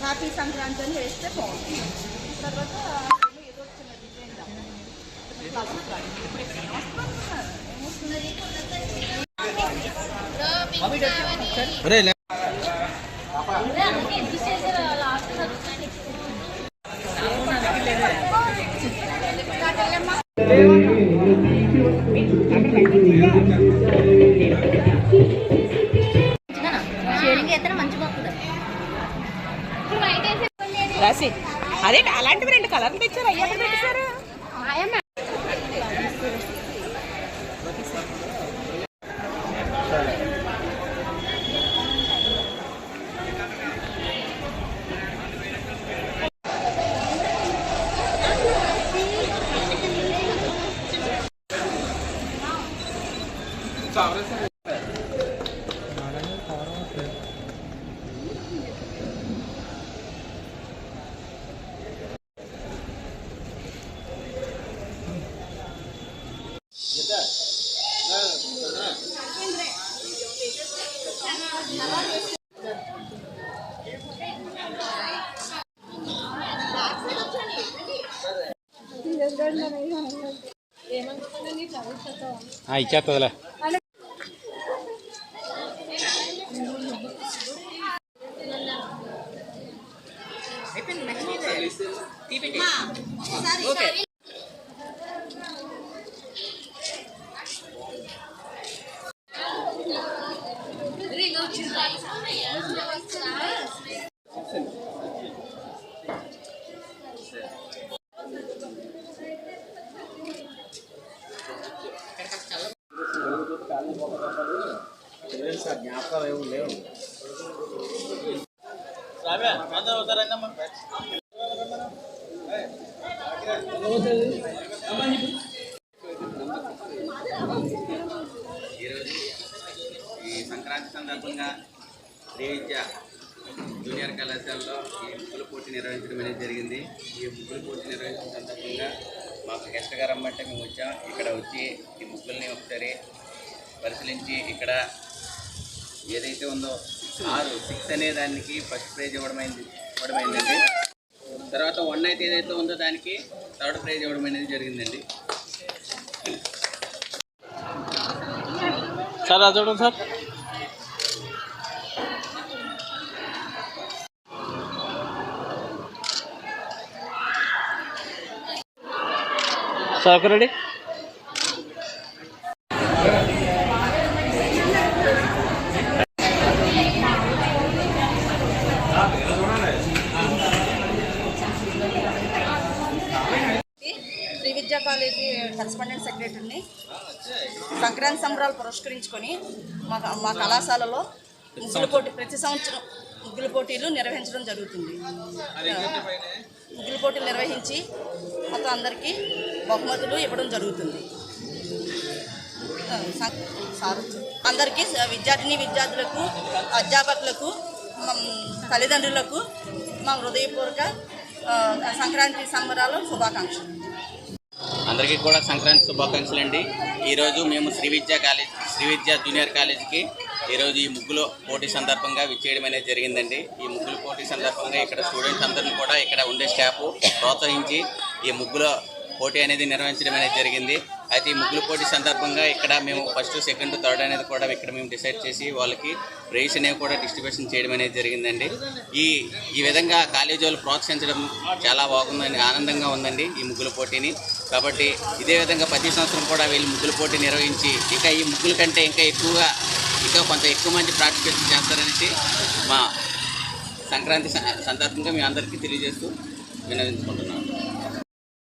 Happy Sankranti అని వేస్తే బాగుంటుంది రాసి. అదే అలాంటివి రెండు కలర్లు తెచ్చారు. అయ్యా పెట్టారు ah, chato de la ఎక్కడ పెట్టేశారు లేవు ఈరోజు ఈ సంక్రాంతి సందర్భంగా శ్రీవిద్య జూనియర్ కళాశాలలో ఈ ముగ్గుల పోటీ నిర్వహించడం అనేది జరిగింది ఈ ముగ్గుల పోటీ నిర్వహించిన సందర్భంగా మాకు గెస్ట్ గారు రమ్మంటే మేము వచ్చాం. ఇక్కడ వచ్చి ఈ ముగ్గుల్ని ఒకసారి పరిశీలించి ఇక్కడ ఏదైతే ఉందో ఆరు సిక్స్ అనే దానికి ఫస్ట్ ప్రైజ్ ఇవ్వడమైంది ఇవ్వడమైందండి. తర్వాత వన్ అయితే ఏదైతే ఉందో దానికి థర్డ్ ప్రైజ్ ఇవ్వడం అనేది జరిగిందండి. సార్ అది చూడండి సార్. సార్ ఒక ready? Shri Vidya college correspondent సెక్రటరీని సంక్రాంతి సంబరాలు పురస్కరించుకొని మా మా కళాశాలలో ముగ్గుల పోటీ ప్రతి సంవత్సరం ముగ్గుల పోటీలు నిర్వహించడం జరుగుతుంది. ముగ్గుల పోటీలు నిర్వహించి మొత్తం అందరికీ బహుమతులు ఇవ్వడం జరుగుతుంది. అందరికీ విద్యార్థిని విద్యార్థులకు అధ్యాపకులకు తల్లిదండ్రులకు మా హృదయపూర్వక సంక్రాంతి సంబరాలు శుభాకాంక్షలు. అందరికీ కూడా సంక్రాంతి శుభాకాంక్షలు అండి. ఈరోజు మేము శ్రీ విద్యా కాలేజ్ శ్రీ విద్యా జూనియర్ కాలేజ్కి ఈరోజు ఈ ముగ్గులు పోటీ సందర్భంగా విచ్చేయడం అనేది జరిగిందండి. ఈ ముగ్గులు పోటీ సందర్భంగా ఇక్కడ స్టూడెంట్స్ అందరిని కూడా ఇక్కడ ఉండే స్టాఫ్ ప్రోత్సహించి ఈ ముగ్గుల పోటీ అనేది నిర్వహించడం అనేది జరిగింది. అయితే ఈ ముగ్గులు పోటీ సందర్భంగా ఇక్కడ మేము ఫస్ట్ సెకండ్ థర్డ్ అనేది కూడా ఇక్కడ మేము డిసైడ్ చేసి వాళ్ళకి ప్రైజ్ అనేవి కూడా డిస్ట్రిబ్యూషన్ చేయడం అనేది జరిగిందండి. ఈ ఈ విధంగా కాలేజీ వాళ్ళు ప్రోత్సహించడం చాలా బాగుందండి ఆనందంగా ఉందండి ఈ ముగ్గుల పోటీని. కాబట్టి ఇదే విధంగా ప్రతి సంవత్సరం కూడా వీళ్ళు ముగ్గుల పోటీ నిర్వహించి ఇంకా ఈ ముగ్గుల కంటే ఇంకా ఎక్కువగా ఇంకా కొంత ఎక్కువ మంది పార్టిసిపేట్ చేస్తారనేసి మా సంక్రాంతి సందర్భంగా మీ అందరికీ తెలియజేస్తూ వినవించుకుంటున్నాను.